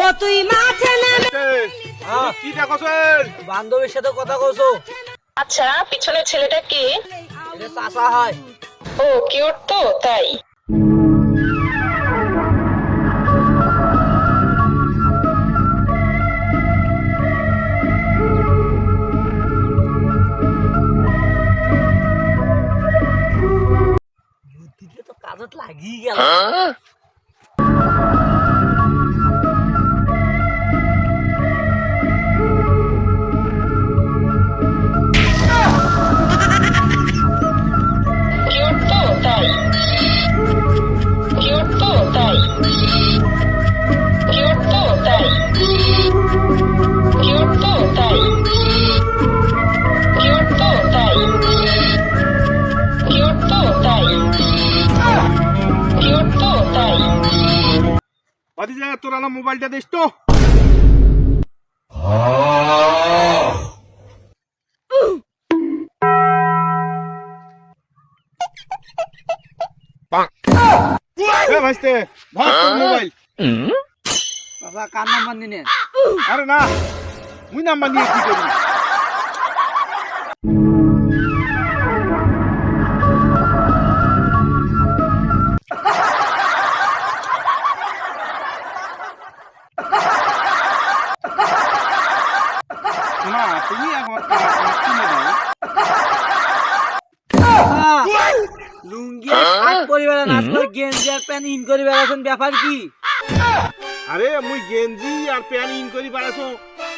ও তুই মাঠে নেমে হ্যাঁ। কি দেখছেন বান্ধবীর সাথে কথা কইছো? আচ্ছা পিছনের ছেলেটা কে? এটা চাচা হয়। ও কিউট তো তাই। তো কাজত লাগি গেল। ভাতিজা তোরা না মোবাইলটা দিস তো। ভাইস্তে ধর মোবাইল। চাচা কার নাম্বার নিনে আরে না মুই নাম্বার নিয়ে কি করবি? না তুমি একবার কিনে দাও লুঙ্গি আর বেড়ান গেঞ্জি আর প্যান্ট ইন করে বেড়াচ্ছেন ব্যাপার কি? আরে মুই গেঞ্জি আর প্যান্ট ইন করি পারাছো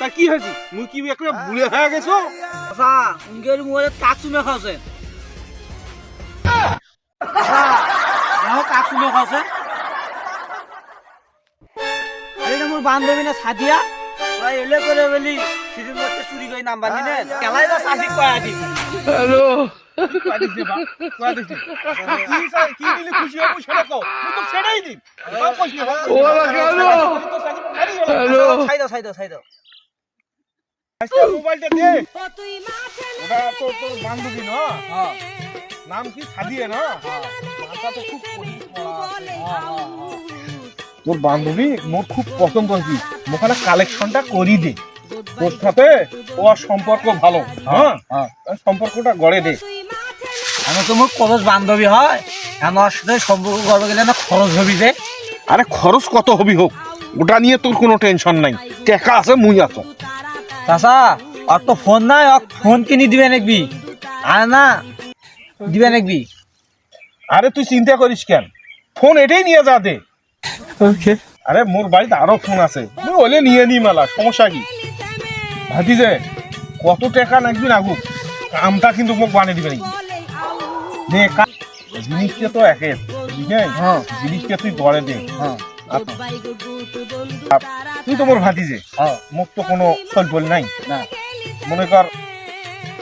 তা কি হয়েছে? মুই কি একটা বুড়ে হয়ে গেছো? চাচা উনকের মোবাইলে কাক শুনে খাওছে চাচা দেখো কাক শুনে খাওছে আরে মোর বান্ধবী না সাদিয়া। তোরা এলে করে বলি সিঁড়ির মধ্যে চুরি করে নাম্বার নিনে। কেলাই তো শাসি কয়া দে। বান্ধবী না? হ্যাঁ। নাম কি সাদিয়া না? তো খুব। তোর বান্ধবী মোর খুব পছন্দ হয়েছি ওখানে কালেকশনটা করি দে। তোর সাথে ও সম্পর্ক ভালো। হ্যাঁ? হ্যাঁ। সম্পর্কটা গড়ে দে। তুই মাঠে আমি তো মোর খরচ বান্ধবী হয়। আমার সাথে সম্পর্ক করবে গেলে না খরচ হবি যে। আরে খরচ কত হবি হোক? ওটা নিয়ে তোর কোনো টেনশন নাই। টাকা আছে মুই আছো। চাচা আর তো ফোন নাই আর ফোন কিনি দিবে নাকবি আর না দিবে নাকবি আরে তুই চিন্তা করিস কেন? ফোন এটাই নিয়ে যা দে। ওকে আরে মোর বাড়িতে আরও ফোন আছে। তুই ওলে নিয়ে নি মেলা সমস্যা কি? যে কত টাকা নাকবি নাগুক কামটা কিন্তু মোক বানিয়ে দিবে নাকি? বলে দে জিনিসটা তো একে। হ্যাঁ। জিনিসটা তুই গড়ে দে। হ্যাঁ। তুই তো মোর ভাতিজে। হ্যাঁ। মোক তো কোনো সলপল নাই। না। মনে কর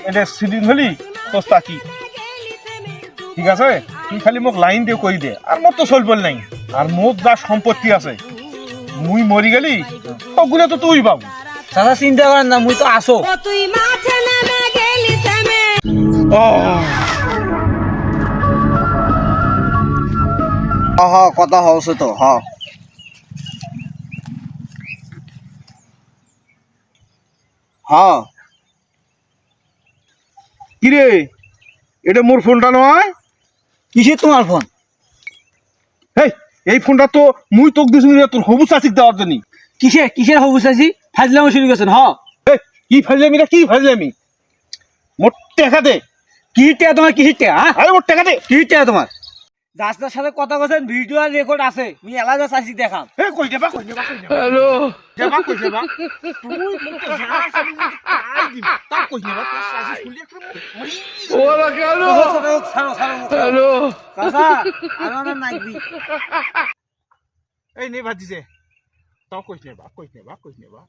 এটা সিদিন হলি তোর তাকি ঠিক আছে? তুই খালি মোক লাইন দিয়ে কই দে। আর মোর তো সলপল নাই। আর মোর যা সম্পত্তি আছে মুই মরি গেলি ওগুলো তো তুই পাবো চাচা চিন্তা করেন না মুই তো আসো ও তুই মাঠে নেমে গেলি থেমে। হ হ কথা হচ্ছে তো হ। হ। কিরে এটা মোর ফোনটা নয়? কিসের তোমার ফোন? হেই এই ফোনটা তো মুই তোক দিছিলি রে তোর হবু চাচিক দেওয়ার জন্য। কিসের কিসের হবু চাচি? ফাজলামো শুরু করছেন হ। কি ফাইলামি রে কি ফাইলামি মোর টাকা দে। কিসের টেয়া তোমার কিসের টেয়া হ্যাঁ আরে মোর টাকা দে। কিসের টেয়া তোমার? দাসটার সাথে কথা বলছেন ভিডিও আর রেকর্ড আছে। আমি এলাকা চাচি দেখাম। হে কই দেবা কই দেবা কই দেবা হ্যালো। দেবা কই দেবা তুই তা কই দেবা তোর সাজি শুনলে একটু হ্যালো চাচা আমার নাকবি এই নে ভাজিছে বা কই নেবা কই নেবা কই নেবা